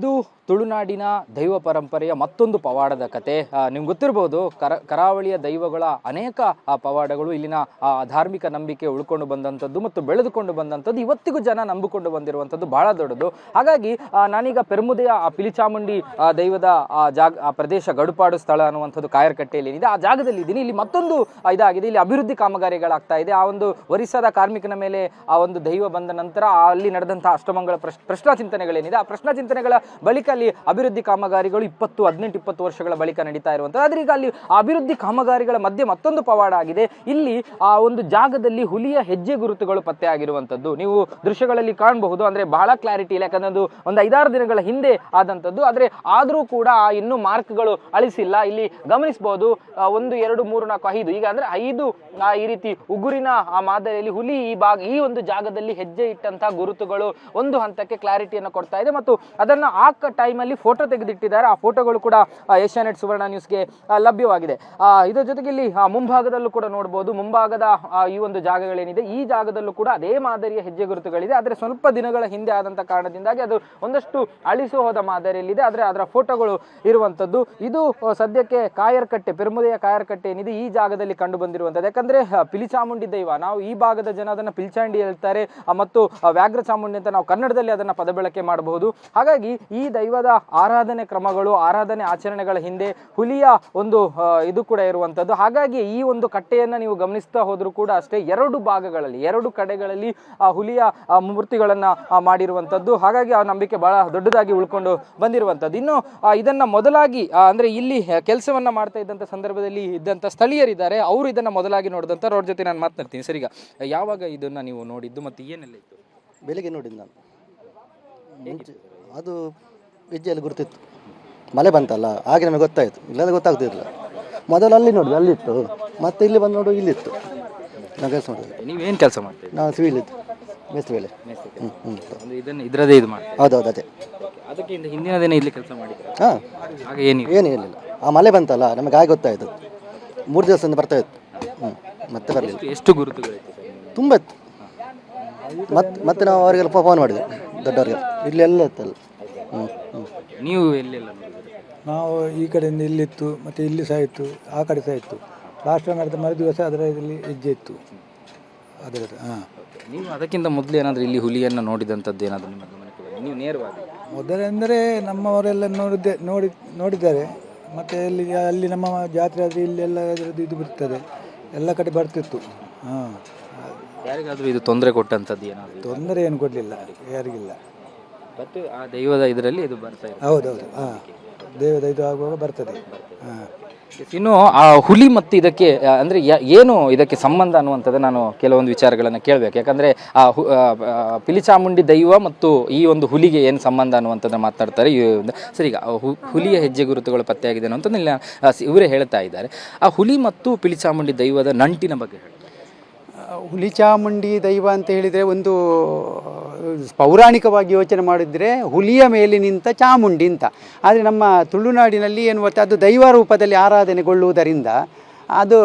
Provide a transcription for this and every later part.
ಇದು ತುಳುನಾಡಿನ ದೈವ ಪರಂಪರೆಯ ಮತ್ತೊಂದು ಪವಾಡದ ಕತೆ. ನಿಮ್ಗೆ ಗೊತ್ತಿರ್ಬೋದು, ಕರ, ಕರಾವಳಿಯ ದೈವಗಳ ಅನೇಕ ಪವಾಡಗಳು ಇಲ್ಲಿನ ಧಾರ್ಮಿಕ ನಂಬಿಕೆ ಉಳ್ಕೊಂಡು ಬಂದಂಥದ್ದು ಮತ್ತು ಬೆಳೆದುಕೊಂಡು ಬಂದಂಥದ್ದು ಇವತ್ತಿಗೂ ಜನ ನಂಬಿಕೊಂಡು ಬಂದಿರುವಂಥದ್ದು ಬಹಳ ದೊಡ್ಡದು. ಹಾಗಾಗಿ ನಾನೀಗ ಪೆರ್ಮುದೆಯ ಪಿಲಿಚಾಮುಂಡಿ ದೈವದ, ಆ, ಜಾಗ ಪ್ರದೇಶ ಗಡುಪಾಡು ಸ್ಥಳ ಅನ್ನುವಂಥದ್ದು ಕಾಯರ್ಕಟ್ಟೆಯಲ್ಲಿ ಏನಿದೆ ಆ ಜಾಗದಲ್ಲಿ ಇದ್ದೀನಿ. ಇಲ್ಲಿ ಮತ್ತೊಂದು ಇದಾಗಿದೆ. ಇಲ್ಲಿ ಅಭಿವೃದ್ಧಿ ಕಾಮಗಾರಿಗಳಾಗ್ತಾ ಇದೆ. ಆ ಒಂದು ಒರಿಸ್ಸಾದ ಕಾರ್ಮಿಕನ ಮೇಲೆ ಆ ಒಂದು ದೈವ ಬಂದ ನಂತರ ಅಲ್ಲಿ ನಡೆದಂತಹ ಅಷ್ಟಮಂಗಳ ಪ್ರಶ್, ಪ್ರಶ್ನಾ ಚಿಂತನೆಗಳೇನಿದೆ. ಆ ಪ್ರಶ್ನಾ ಚಿಂತನೆಗಳ ಬಳಿಕ ಅಲ್ಲಿ ಅಭಿವೃದ್ಧಿ ಕಾಮಗಾರಿಗಳು ಇಪ್ಪತ್ತು, ಹದಿನೆಂಟು, ಇಪ್ಪತ್ತು ವರ್ಷಗಳ ಬಳಿಕ ನಡೀತಾ ಇರುವಂಥದ್ದು. ಆದರೆ ಈಗ ಅಲ್ಲಿ ಅಭಿವೃದ್ಧಿ ಕಾಮಗಾರಿಗಳ ಮಧ್ಯೆ ಮತ್ತೊಂದು ಪವಾಡ ಆಗಿದೆ. ಇಲ್ಲಿ ಆ ಒಂದು ಜಾಗದಲ್ಲಿ ಹುಲಿಯ ಹೆಜ್ಜೆ ಗುರುತುಗಳು ಪತ್ತೆ ಆಗಿರುವಂಥದ್ದು ನೀವು ದೃಶ್ಯಗಳಲ್ಲಿ ಕಾಣಬಹುದು. ಅಂದ್ರೆ ಬಹಳ ಕ್ಲಾರಿಟಿ ಇಲ್ಲ. ಯಾಕಂದ್ರೆ ಅದು ಒಂದು ಐದಾರು ದಿನಗಳ ಹಿಂದೆ ಆದಂಥದ್ದು. ಆದ್ರೆ ಆದರೂ ಕೂಡ ಇನ್ನೂ ಮಾರ್ಕ್ಗಳು ಅಳಿಸಿಲ್ಲ. ಇಲ್ಲಿ ಗಮನಿಸಬಹುದು ಒಂದು, ಎರಡು, ಮೂರು, ನಾಲ್ಕು, ಐದು. ಈಗ ಅಂದ್ರೆ ಐದು ಈ ರೀತಿ ಉಗುರಿನ ಆ ಮಾದರಿಯಲ್ಲಿ ಹುಲಿ ಈ ಭಾಗ, ಈ ಒಂದು ಜಾಗದಲ್ಲಿ ಹೆಜ್ಜೆ ಇಟ್ಟಂತಹ ಗುರುತುಗಳು ಒಂದು ಹಂತಕ್ಕೆ ಕ್ಲಾರಿಟಿಯನ್ನು ಕೊಡ್ತಾ ಇದೆ. ಮತ್ತು ಅದನ್ನ ಆ ಟೈಮಲ್ಲಿ ಫೋಟೋ ತೆಗೆದಿಟ್ಟಿದ್ದಾರೆ. ಆ ಫೋಟೋಗಳು ಕೂಡ ಏಷ್ಯಾನೆಟ್ ಸುವರ್ಣ ನ್ಯೂಸ್ಗೆ ಲಭ್ಯವಾಗಿದೆ. ಇದರ ಜೊತೆಗೆ ಇಲ್ಲಿ ಮುಂಭಾಗದಲ್ಲೂ ಕೂಡ ನೋಡ್ಬೋದು. ಮುಂಭಾಗದ ಈ ಒಂದು ಜಾಗಗಳೇನಿದೆ, ಈ ಜಾಗದಲ್ಲೂ ಕೂಡ ಅದೇ ಮಾದರಿಯ ಹೆಜ್ಜೆ ಗುರುತುಗಳಿದೆ. ಆದರೆ ಸ್ವಲ್ಪ ದಿನಗಳ ಹಿಂದೆ ಆದಂಥ ಕಾರಣದಿಂದಾಗಿ ಅದು ಒಂದಷ್ಟು ಅಳಿಸು ಹೋದ ಮಾದರಿಯಲ್ಲಿದೆ. ಆದರೆ ಅದರ ಫೋಟೋಗಳು ಇರುವಂಥದ್ದು ಇದು ಸದ್ಯಕ್ಕೆ ಕಾಯರ್ಕಟ್ಟೆ, ಪೆರ್ಮುದೆಯ ಕಾಯರ್ಕಟ್ಟೆ ಏನಿದೆ, ಈ ಜಾಗದಲ್ಲಿ ಕಂಡು ಬಂದಿರುವಂಥದ್ದು ಯಾಕಂದರೆ ಪಿಲಿಚಾಮುಂಡಿ ದೈವ, ನಾವು ಈ ಭಾಗದ ಜನ ಅದನ್ನು ಪಿಲ್ಚಾಂಡಿ ಹೇಳ್ತಾರೆ. ಮತ್ತು ವ್ಯಾಘ್ರ ಚಾಮುಂಡಿ ಅಂತ ನಾವು ಕನ್ನಡದಲ್ಲಿ ಅದನ್ನು ಪದಬಳಕೆ ಮಾಡಬಹುದು. ಹಾಗಾಗಿ ಈ ದೈವದ ಆರಾಧನೆ ಕ್ರಮಗಳು, ಆರಾಧನೆ ಆಚರಣೆಗಳ ಹಿಂದೆ ಹುಲಿಯ ಒಂದು ಇದು ಕೂಡ ಇರುವಂಥದ್ದು ಹಾಗಾಗಿ ಈ ಒಂದು ಕಟ್ಟೆಯನ್ನು ನೀವು ಗಮನಿಸ್ತಾ ಹೋದರೂ ಕೂಡ ಅಷ್ಟೇ ಎರಡು ಭಾಗಗಳಲ್ಲಿ, ಎರಡು ಕಡೆಗಳಲ್ಲಿ, ಆ, ಹುಲಿಯ ಮೂರ್ತಿಗಳನ್ನು ಮಾಡಿರುವಂಥದ್ದು ಹಾಗಾಗಿ ಆ ನಂಬಿಕೆ ಬಹಳ ದೊಡ್ಡದಾಗಿ ಉಳ್ಕೊಂಡು ಬಂದಿರುವಂಥದ್ದು ಇನ್ನು ಇದನ್ನು ಮೊದಲಾಗಿ ಅಂದರೆ ಇಲ್ಲಿ ಕೆಲಸವನ್ನು ಮಾಡ್ತಾ ಇದ್ದಂಥ ಸಂದರ್ಭದಲ್ಲಿ ಇದ್ದಂಥ ಸ್ಥಳೀಯರಿದ್ದಾರೆ. ಅವರು ಇದನ್ನು ಮೊದಲಾಗಿ ನೋಡಿದಂಥ ಅವ್ರ ಜೊತೆ ನಾನು ಮಾತನಾಡ್ತೀನಿ ಸರಿ ಈಗ ಯಾವಾಗ ಇದನ್ನು ನೀವು ನೋಡಿದ್ದು ಮತ್ತು ಏನೆಲ್ಲ ಇತ್ತು? ಬೆಳಿಗ್ಗೆ ನೋಡಿದ್ದು ನಾನು. ಅದು ಹೆಜ್ಜೆಯಲ್ಲಿ ಗುರುತಿತ್ತು. ಮಳೆ ಬಂತಲ್ಲ ಹಾಗೆ ನಮಗೆ ಗೊತ್ತಾಯಿತು. ಇಲ್ಲದೆ ಗೊತ್ತಾಗ್ತಿರಲಿಲ್ಲ. ಮೊದಲು ಅಲ್ಲಿ ನೋಡಿದ್ವಿ ಅಲ್ಲಿತ್ತು. ಮತ್ತೆ ಇಲ್ಲಿ ಬಂದು ನೋಡು ಇಲ್ಲಿತ್ತು. ನಾವು ಕೆಲಸ ಮಾಡಿದ್ವಿ ಏನು ಕೆಲಸ ಮಾಡ್ತೀವಿ ನಾವು ಸಿವಿಲ್ ಇತ್ತು ಮೇಸ್ತ್ರಿ ವೇಳೆ. ಹ್ಞೂ ಹ್ಞೂ ಅಂದ್ರೆ ಇದನ್ನ ಇದರದೇ ಇದು ಮಾಡಿ ಹೌದು ಅದೇ. ಅದಕ್ಕೆ ಇಂದ ಹಿಂದಿನ ದಿನ ಇಲ್ಲಿ ಕೆಲಸ ಮಾಡಿದ್ರೆ? ಹಾಂ. ಆಗ ಏನು ಏನು ಇರಲಿಲ್ಲ ಆ ಮಳೆ ಬಂತಲ್ಲ ನಮಗೆ ಹಾಗೆ ಗೊತ್ತಾಯಿತು. ಮೂರು ದಿವಸದಿಂದ ಬರ್ತಾ ಇತ್ತು. ಹ್ಞೂ ಮತ್ತೆ ಬರಲಿಲ್ಲ. ಎಷ್ಟು ಗುರುತುಗಳಿತ್ತು ಸರ್ ತುಂಬ ಇತ್ತು. ಮತ್ತೆ ಮತ್ತೆ ನಾವು ಅವರಿಗೆಲ್ಲ ಫೋನ್ ಮಾಡಿದ್ವಿ ದೊಡ್ಡವರಿಗೆ ಇಲ್ಲೆಲ್ಲ ಇತ್ತಲ್ಲ ಹ್ಞೂ ಹ್ಞೂ ನೀವು ಎಲ್ಲೆಲ್ಲ ನೋಡಿದ್ರಿ? ನಾವು ಈ ಕಡೆಯಿಂದ ಇಲ್ಲಿತ್ತು ಮತ್ತು ಇಲ್ಲಿ ಸಹ ಇತ್ತು ಆ ಕಡೆ ಸಹ ಇತ್ತು. ಲಾಸ್ಟ್ ನಡೆದ ಮರು ದಿವಸ ಅದರಲ್ಲಿ ಹೆಜ್ಜೆ ಇತ್ತು. ಅದರ ಹಾಂ. ನೀವು ಅದಕ್ಕಿಂತ ಮೊದಲು ಏನಾದರೂ ಇಲ್ಲಿ ಹುಲಿಯನ್ನು ನೋಡಿದಂಥದ್ದು ಏನಾದರೂ ನಿಮ್ಮ ಗಮನಕ್ಕೆ ಬಂದಿದೆ? ನೀವು ನೇರವಾಗಿ. ಮೊದಲೆಂದರೆ ನಮ್ಮವರೆಲ್ಲ ನೋಡಿದ್ದೆ ನೋಡಿ ನೋಡಿದ್ದಾರೆ. ಮತ್ತು ಇಲ್ಲಿ ಅಲ್ಲಿ ನಮ್ಮ ಜಾತ್ರೆ ಆದರೆ ಇಲ್ಲೆಲ್ಲ ಅದರದ್ದು ಇದು ಬರ್ತದೆ. ಎಲ್ಲ ಕಡೆ ಬರ್ತಿತ್ತು. ಹಾಂ. ಯಾರಿಗಾದರೂ ಇದು ತೊಂದರೆ ಕೊಟ್ಟಂಥದ್ದು ಏನಾದರೂ ತೊಂದರೆ ಏನು ಕೊಡಲಿಲ್ಲ ಯಾರಿಗಿಲ್ಲ. ಬಟ್ ಆ ದೈವದ ಇದರಲ್ಲಿ ಇದು ಬರ್ತಾ ಇದೆ ಹೌದು ಹಾಂ. ದೇವದ ಇದು ಆಗುವಾಗ ಬರ್ತದೆ. ಹಾಂ. ಇನ್ನು ಆ ಹುಲಿ ಮತ್ತು ಇದಕ್ಕೆ ಅಂದರೆ ಅಂದ್ರೆ ಯ- ಏನು ಇದಕ್ಕೆ ಸಂಬಂಧ ಅನ್ನುವಂಥದ್ದು ನಾನು ಕೆಲವೊಂದು ವಿಚಾರಗಳನ್ನು ಕೇಳಬೇಕು. ಯಾಕಂದ್ರೆ ಆ ಹು- ಆ, ಆ, ಪಿಲಿಚಾಮುಂಡಿ ದೈವ ಮತ್ತು ಈ ಒಂದು ಹುಲಿಗೆ ಏನು ಸಂಬಂಧ ಅನ್ನುವಂಥದ್ದನ್ನ ಮಾತಾಡ್ತಾರೆ. ಈ ಒಂದು- ಸರಿ ಈಗ ಆ ಹು- ಹುಲಿಯ ಹೆಜ್ಜೆ ಗುರುತುಗಳು ಪತ್ತೆಯಾಗಿದೆ ಅನ್ನುವಂಥದ್ದು ಇಲ್ಲಿ ಆ, ಸಿ- ಇವರೇ ಹೇಳ್ತಾ ಇದ್ದಾರೆ. ಆ ಹುಲಿ ಮತ್ತು ಪಿಲಿಚಾಮುಂಡಿ ದೈವದ ನಂಟಿನ ಬಗ್ಗೆ ಹೇಳಿ ಹುಲಿ ಚಾಮುಂಡಿ ದೈವ ಅಂತ ಹೇಳಿದರೆ ಒಂದು ಪೌರಾಣಿಕವಾಗಿ ಯೋಚನೆ ಮಾಡಿದರೆ ಹುಲಿಯ ಮೇಲೆ ನಿಂತ ಚಾಮುಂಡಿ ಅಂತ. ಆದರೆ ನಮ್ಮ ತುಳುನಾಡಿನಲ್ಲಿ ಏನು ಅದು ದೈವ ರೂಪದಲ್ಲಿ ಆರಾಧನೆಗೊಳ್ಳುವುದರಿಂದ ಅದು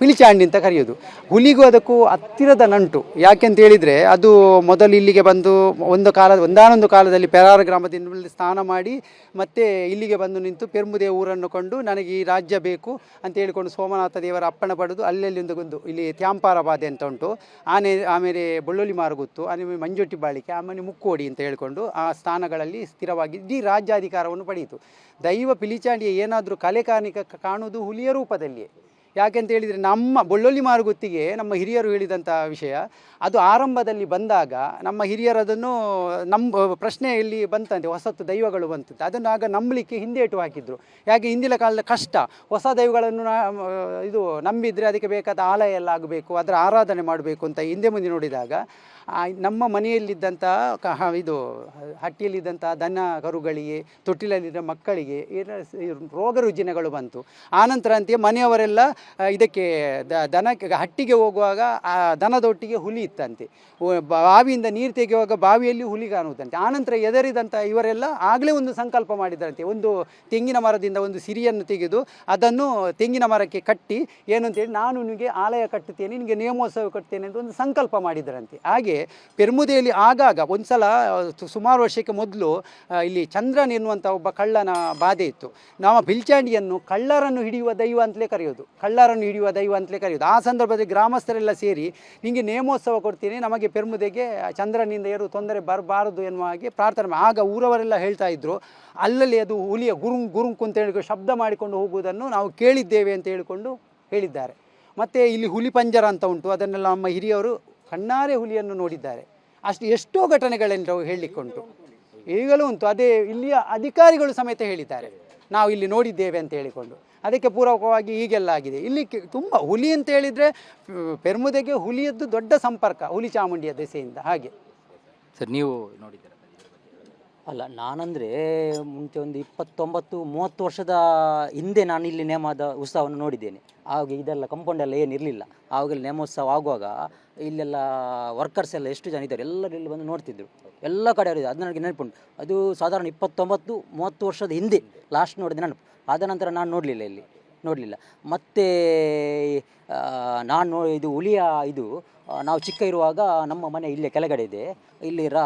ಪಿಲಿಚಾಂಡಿ ಅಂತ ಕರೆಯೋದು. ಹುಲಿಗೂ ಅದಕ್ಕೂ ಹತ್ತಿರದ ನಂಟು. ಯಾಕೆಂತ ಹೇಳಿದರೆ ಅದು ಮೊದಲು ಇಲ್ಲಿಗೆ ಬಂದು ಒಂದು ಕಾಲ, ಒಂದಾನೊಂದು ಕಾಲದಲ್ಲಿ ಪೆರಾರ ಗ್ರಾಮದಿಂದ ಸ್ನಾನ ಮಾಡಿ ಮತ್ತೆ ಇಲ್ಲಿಗೆ ಬಂದು ನಿಂತು ಪೆರ್ಮುದೆ ಊರನ್ನು ಕೊಂಡು ನನಗೆ ಈ ರಾಜ್ಯ ಬೇಕು ಅಂತ ಹೇಳಿಕೊಂಡು ಸೋಮನಾಥ ದೇವರ ಅಪ್ಪಣೆ ಪಡೆದು ಅಲ್ಲಲ್ಲಿ ಒಂದು ಒಂದು ಇಲ್ಲಿ ತ್ಯಾಂಪಾರ ಬಾಧೆ ಅಂತ ಉಂಟು. ಆನೆ, ಆಮೇಲೆ ಬೊಳ್ಳೊಲಿ ಮಾರುಗುತ್ತು ಆಮೇಲೆ ಮಂಜೊಟ್ಟಿ ಬಾಳಿಕೆ, ಆಮೇಲೆ ಮುಕ್ಕೋಡಿ ಅಂತ ಹೇಳಿಕೊಂಡು ಆ ಸ್ಥಾನಗಳಲ್ಲಿ ಸ್ಥಿರವಾಗಿ ಇಡೀ ರಾಜ್ಯಾಧಿಕಾರವನ್ನು ಪಡೆಯಿತು. ದೈವ ಪಿಲಿಚಾಂಡಿಯ ಏನಾದರೂ ಕಲೆ ಕಾಣಿಕ ಕಾಣುವುದು ಹುಲಿಯ ರೂಪದಲ್ಲಿಯೇ. ಯಾಕೆಂತ ಹೇಳಿದರೆ ನಮ್ಮ ಬೊಳ್ಳೊಲ್ಲಿ ಮಾರುಗುತ್ತಿಗೆ ನಮ್ಮ ಹಿರಿಯರು ಹೇಳಿದಂಥ ವಿಷಯ. ಅದು ಆರಂಭದಲ್ಲಿ ಬಂದಾಗ ನಮ್ಮ ಹಿರಿಯರು ಅದನ್ನು ನಮ್ಮ ಪ್ರಶ್ನೆಯಲ್ಲಿ ಬಂತಂತೆ ಹೊಸತು ದೈವಗಳು ಬಂತಂತೆ. ಅದನ್ನು ಆಗ ನಂಬಲಿಕ್ಕೆ ಹಿಂದೇಟು ಹಾಕಿದ್ರು. ಯಾಕೆ ಹಿಂದಿನ ಕಾಲದ ಕಷ್ಟ, ಹೊಸ ದೈವಗಳನ್ನು ಇದು ನಂಬಿದರೆ ಅದಕ್ಕೆ ಬೇಕಾದ ಆಲಯ ಎಲ್ಲ ಆಗಬೇಕು, ಅದರ ಆರಾಧನೆ ಮಾಡಬೇಕು ಅಂತ ಹಿಂದೆ ಮುಂದೆ ನೋಡಿದಾಗ ನಮ್ಮ ಮನೆಯಲ್ಲಿದ್ದಂತಹ ಕ- ಇದು, ಹಟ್ಟಿಯಲ್ಲಿದ್ದಂಥ ದನ ಕರುಗಳಿಗೆ, ತೊಟ್ಟಿಲಲ್ಲಿದ್ದ ಮಕ್ಕಳಿಗೆ ರೋಗ ರುಜಿನಗಳು ಬಂತು. ಆನಂತರ ಅಂತೆ ಮನೆಯವರೆಲ್ಲ ಇದಕ್ಕೆ ದನಕ್ಕೆ ಹಟ್ಟಿಗೆ ಹೋಗುವಾಗ, ಆ, ದನದೊಟ್ಟಿಗೆ ಹುಲಿ ಇತ್ತಂತೆ. ಬಾವಿಯಿಂದ ನೀರು ತೆಗೆಯುವಾಗ ಬಾವಿಯಲ್ಲಿ ಹುಲಿ ಕಾಣುವುದಂತೆ. ಆನಂತರ ಎದರಿದಂಥ ಇವರೆಲ್ಲ ಆಗಲೇ ಒಂದು ಸಂಕಲ್ಪ ಮಾಡಿದರಂತೆ ಒಂದು ತೆಂಗಿನ ಮರದಿಂದ ಒಂದು ಸಿರಿಯನ್ನು ತೆಗೆದು ಅದನ್ನು ತೆಂಗಿನ ಮರಕ್ಕೆ ಕಟ್ಟಿ, ಏನಂತೇಳಿ, ನಾನು ನಿನಗೆ ಆಲಯ ಕಟ್ಟುತ್ತೇನೆ, ನಿನಗೆ ನಿಯಮೋತ್ಸವ ಕಟ್ಟುತ್ತೇನೆ ಅಂತ ಒಂದು ಸಂಕಲ್ಪ ಮಾಡಿದ್ರಂತೆ ಹಾಗೆ ಪೆರ್ಮುದೆಯಲ್ಲಿ ಆಗಾಗ ಒಂದು ಸಲ ಸುಮಾರು ವರ್ಷಕ್ಕೆ ಮೊದಲು ಇಲ್ಲಿ ಚಂದ್ರನ್ ಎನ್ನುವಂಥ ಒಬ್ಬ ಕಳ್ಳನ ಬಾಧೆ ಇತ್ತು. ನಾವು ಬಿಲ್ಚಾಂಡಿಯನ್ನು ಕಳ್ಳರನ್ನು ಹಿಡಿಯುವ ದೈವ ಅಂತಲೇ ಕರೆಯೋದು. ಕಳ್ಳರನ್ನು ಹಿಡಿಯುವ ದೈವ ಅಂತಲೇ ಕರೆಯೋದು. ಆ ಸಂದರ್ಭದಲ್ಲಿ ಗ್ರಾಮಸ್ಥರೆಲ್ಲ ಸೇರಿ ನಿಮಗೆ ನೇಮೋತ್ಸವ ಕೊಡ್ತೀನಿ, ನಮಗೆ ಪೆರ್ಮುದೆಗೆ ಚಂದ್ರನಿಂದ ಏನು ತೊಂದರೆ ಬರಬಾರದು ಎನ್ನುವ ಹಾಗೆ ಪ್ರಾರ್ಥನೆ ಆಗ ಊರವರೆಲ್ಲ ಹೇಳ್ತಾ ಇದ್ದರು ಅಲ್ಲಲ್ಲಿ ಅದು ಹುಲಿಯ ಗುರುಂಗ್ ಗುರುಂಕು ಅಂತ ಹೇಳಿ ಶಬ್ದ ಮಾಡಿಕೊಂಡು ಹೋಗುವುದನ್ನು ನಾವು ಕೇಳಿದ್ದೇವೆ ಅಂತ ಹೇಳಿಕೊಂಡು ಹೇಳಿದ್ದಾರೆ. ಮತ್ತು ಇಲ್ಲಿ ಹುಲಿ ಪಂಜರ ಅಂತ ಉಂಟು. ಅದನ್ನೆಲ್ಲ ನಮ್ಮ ಹಿರಿಯವರು ಕಣ್ಣಾರೆ ಹುಲಿಯನ್ನು ನೋಡಿದ್ದಾರೆ. ಅಷ್ಟು ಎಷ್ಟೋ ಘಟನೆಗಳನ್ನು ಹೇಳಲಿಕ್ಕುಂಟು ಈಗಲೂ ಉಂಟು. ಅದೇ ಇಲ್ಲಿಯ ಅಧಿಕಾರಿಗಳು ಸಮೇತ ಹೇಳಿದ್ದಾರೆ. ನಾವು ಇಲ್ಲಿ ನೋಡಿದ್ದೇವೆ ಅಂತ ಹೇಳಿಕೊಂಡು. ಅದಕ್ಕೆ ಪೂರಕವಾಗಿ ಈಗೆಲ್ಲ ಆಗಿದೆ. ಇಲ್ಲಿ ತುಂಬ ಹುಲಿ ಅಂತ ಹೇಳಿದರೆ ಪೆರ್ಮುದೆಗೆ ಹುಲಿಯದ್ದು ದೊಡ್ಡ ಸಂಪರ್ಕ ಹುಲಿ ಚಾಮುಂಡಿಯ ದೆಸೆಯಿಂದ. ಹಾಗೆ. ಸರ್, ನೀವು ನೋಡಿದ್ದೀರಾ? ಅಲ್ಲ, ನಾನಂದರೆ ಮುಂಚೆ ಒಂದು ಇಪ್ಪತ್ತೊಂಬತ್ತು, ಮೂವತ್ತು ವರ್ಷದ ಹಿಂದೆ ನಾನು ಇಲ್ಲಿ ನೇಮದ ಉತ್ಸವವನ್ನು ನೋಡಿದ್ದೇನೆ. ಆವಾಗ ಇದೆಲ್ಲ ಕಂಪೌಂಡ್ ಎಲ್ಲ ಏನಿರಲಿಲ್ಲ ಆವಾಗೆಲ್ಲ ನೇಮೋತ್ಸವ ಆಗುವಾಗ ಇಲ್ಲೆಲ್ಲ ವರ್ಕರ್ಸ್ ಎಲ್ಲ ಎಷ್ಟು ಜನ ಇದ್ದಾರೆ? ಎಲ್ಲರೂ ಇಲ್ಲಿ ಬಂದು ನೋಡ್ತಿದ್ರು. ಎಲ್ಲ ಕಡೆ ಅದು ನನಗೆ ನೆನಪುಂಟು. ಅದು ಸಾಧಾರಣ ಇಪ್ಪತ್ತೊಂಬತ್ತು, ಮೂವತ್ತು ವರ್ಷದ ಹಿಂದೆ ಲಾಸ್ಟ್ ನೋಡಿದ ನೆನಪು. ಆದ ನಂತರ ನಾನು ನೋಡಲಿಲ್ಲ ಇಲ್ಲಿ. ನೋಡಲಿಲ್ಲ. ಮತ್ತು ನಾನು ಇದು ಹುಲಿಯ ಇದು ನಾವು ಚಿಕ್ಕ ಇರುವಾಗ ನಮ್ಮ ಮನೆ ಇಲ್ಲೇ ಕೆಳಗಡೆ ಇದೆ. ಇಲ್ಲಿ ರಾ,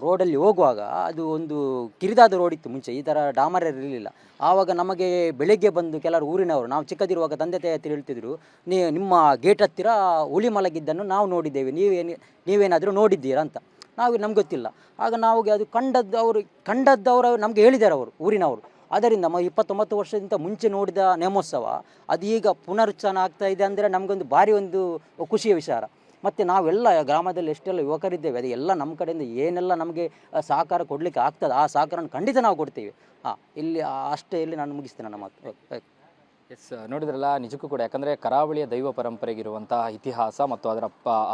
ರೋಡಲ್ಲಿ ಹೋಗುವಾಗ ಅದು ಒಂದು ಕಿರಿದಾದ ರೋಡ್ ಇತ್ತು ಮುಂಚೆ, ಈ ಥರ ಡಾಮರ ಇರಲಿಲ್ಲ. ಆವಾಗ ನಮಗೆ ಬೆಳಗ್ಗೆ ಬಂದು ಕೆಲವರು ಊರಿನವರು, ನಾವು ಚಿಕ್ಕದಿರುವಾಗ ತಂದೆ ತಾಯಿ ಹತ್ತಿರ ಹೇಳ್ತಿದ್ರು, ನೀ, ನಿಮ್ಮ ಗೇಟ್ ಹತ್ತಿರ ಹುಲಿ ಮಲಗಿದ್ದನ್ನು ನಾವು ನೋಡಿದ್ದೇವೆ ನೀವೇನು ನೀವೇನಾದರೂ ನೋಡಿದ್ದೀರಾ? ಅಂತ. ನಾವು ನಮ್ಗೆ ಗೊತ್ತಿಲ್ಲ. ಆಗ ನಾವು ಅದು ಕಂಡದ್ದು ಅವರು ಕಂಡದ್ದು ಅವರು ನಮಗೆ ಹೇಳಿದ್ದಾರೆ ಅವರು, ಊರಿನವರು. ಅದರಿಂದ ಮ ಇಪ್ಪತ್ತೊಂಬತ್ತು ವರ್ಷದಿಂದ ಮುಂಚೆ ನೋಡಿದ ನೇಮೋತ್ಸವ, ಅದು ಈಗ ಪುನರುಚ್ಚಾರ ಆಗ್ತಾ ಇದೆ ಅಂದರೆ ನಮಗೊಂದು ಭಾರಿ ಒಂದು ಖುಷಿಯ ವಿಚಾರ ಮತ್ತು ನಾವೆಲ್ಲ ಗ್ರಾಮದಲ್ಲಿ ಎಷ್ಟೆಲ್ಲ ಯುವಕರಿದ್ದೇವೆ, ಅದು ಎಲ್ಲ ನಮ್ಮ ಕಡೆಯಿಂದ ಏನೆಲ್ಲ ನಮಗೆ ಸಹಕಾರ ಕೊಡಲಿಕ್ಕೆ ಆಗ್ತದೆ, ಆ ಸಹಕಾರನ ಖಂಡಿತ ನಾವು ಕೊಡ್ತೀವಿ ಹಾಂ, ಇಲ್ಲಿ ಅಷ್ಟೇ, ಇಲ್ಲಿ ನಾನು ಮುಗಿಸ್ತೇನೆ ನಮ್ಮ. ಎಸ್, ನೋಡಿದ್ರಲ್ಲ, ನಿಜಕ್ಕೂ ಕೂಡ. ಯಾಕಂದರೆ ಕರಾವಳಿಯ ದೈವ ಪರಂಪರೆಗಿರುವಂತಹ ಇತಿಹಾಸ ಮತ್ತು ಅದರ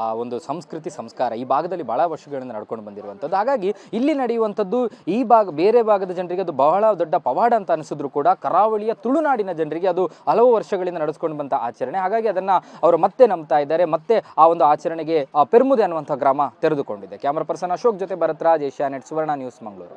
ಆ ಒಂದು ಸಂಸ್ಕೃತಿ ಸಂಸ್ಕಾರ ಈ ಭಾಗದಲ್ಲಿ ಬಹಳ ವರ್ಷಗಳಿಂದ ನಡ್ಕೊಂಡು ಬಂದಿರುವಂಥದ್ದು. ಹಾಗಾಗಿ ಇಲ್ಲಿ ನಡೆಯುವಂಥದ್ದು ಈ ಭಾಗ, ಬೇರೆ ಭಾಗದ ಜನರಿಗೆ ಅದು ಬಹಳ ದೊಡ್ಡ ಪವಾಡ ಅಂತ ಅನಿಸಿದ್ರು ಕೂಡ ಕರಾವಳಿಯ ತುಳುನಾಡಿನ ಜನರಿಗೆ ಅದು ಹಲವು ವರ್ಷಗಳಿಂದ ನಡೆಸ್ಕೊಂಡು ಬಂದ ಆಚರಣೆ. ಹಾಗಾಗಿ ಅದನ್ನು ಅವರು ಮತ್ತೆ ನಂಬ್ತಾ ಇದ್ದಾರೆ. ಮತ್ತೆ ಆ ಒಂದು ಆಚರಣೆಗೆ ಪೆರ್ಮುದೆ ಅನ್ನುವಂಥ ಗ್ರಾಮ ತೆರೆದುಕೊಂಡಿದೆ. ಕ್ಯಾಮ್ರಾ ಪರ್ಸನ್ ಅಶೋಕ್ ಜೊತೆ Bharathraj Asianet, Suvarna news, Mangaluru.